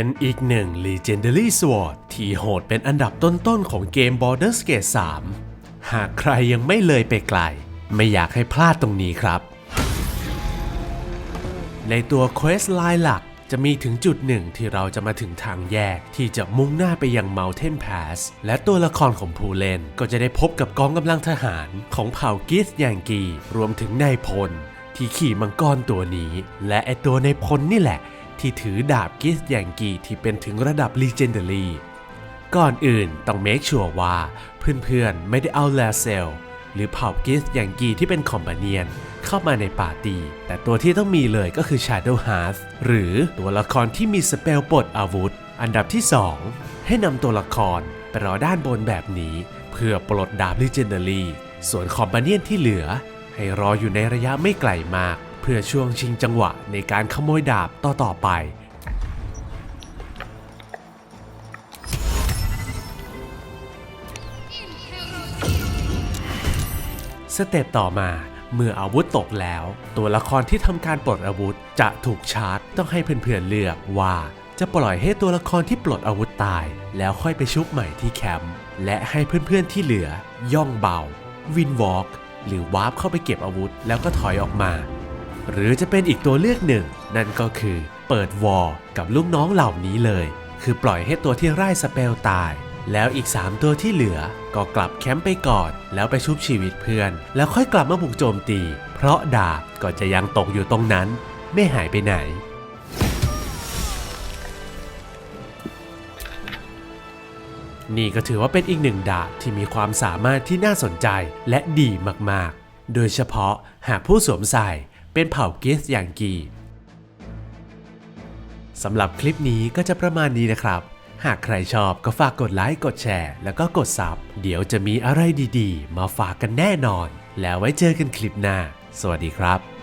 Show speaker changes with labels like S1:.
S1: เป็นอีกหนึ่ง Legendary Sword ที่โหดเป็นอันดับต้นๆของเกม Baldur's Gate 3 หากใครยังไม่เลยไปไกล ไม่อยากให้พลาดตรงนี้ครับ ในตัว Quest Line หลักจะมีถึงจุดหนึ่งที่เราจะมาถึงทางแยกที่จะมุ่งหน้าไปยัง Mountain Pass และตัวละครของผู้เล่นก็จะได้พบกับกองกำลังทหารของเผ่ากิสย่างกี รวมถึงนายพล ที่ขี่มังกรตัวนี้ และไอตัวนายพลนี่แหละ ที่ถือดาบกิสอย่างกีที่เป็นถึงระดับ Legendary ก่อนอื่นต้องเมคชัวร์ว่าเพื่อนๆ ไม่ได้เอาแลเซล หรือเผ่ากิสอย่างกีที่เป็นคอมบาเนียน เข้ามาในปาร์ตี้แต่ตัวที่ต้องมีเลยก็คือ Shadow Heart หรือตัวละครที่มีสเปลปลดอาวุธ อันดับที่ 2 ให้นำตัวละครไปรอด้านบนแบบนี้ เพื่อปลดดาบ Legendary ส่วนคอมบาเนียนที่เหลือ ให้รออยู่ในระยะไม่ไกลมาก พื่อช่วงชิงจังหวะในการขโมยดาบต่อๆไปสเต็ปต่อมาเมื่ออาวุธตกแล้ว ตัวละครที่ทำการปลดอาวุธจะถูกชาร์จ ต้องให้เพื่อนๆเลือกว่า จะปล่อยให้ตัวละครที่ปลดอาวุธตาย แล้วค่อยไปชุบใหม่ที่แคมป์และให้เพื่อนๆที่เหลือย่องเบา วินวอล์กหรือวาร์ปเข้าไปเก็บอาวุธแล้วก็ถอยออกมา หรือจะเป็นอีกตัวเลือกหนึ่ง นั่นก็คือเปิดวอลกับลูกน้องเหล่านี้เลย คือปล่อยให้ตัวที่ไร้สเปลตาย แล้วอีก 3 ตัวที่เหลือ ก็กลับแคมป์ไปก่อน แล้วไปชุบชีวิตเพื่อน แล้วค่อยกลับมาบุกโจมตี เพราะดาบก็จะยังตกอยู่ตรงนั้น ไม่หายไปไหนนี่ก็ถือว่าเป็นอีกหนึ่งดาบที่มีความสามารถที่น่าสนใจและดีมากๆ โดยเฉพาะหากผู้สวมใส่ เป็นเผ่ากิสอย่างกีสำหรับคลิปนี้ก็จะประมาณนี้นะครับ หากใครชอบก็ฝากกดไลค์ กดแชร์ แล้วก็กดซับ เดี๋ยวจะมีอะไรดีๆ มาฝากกันแน่นอน แล้วไว้เจอกันคลิปหน้า สวัสดีครับ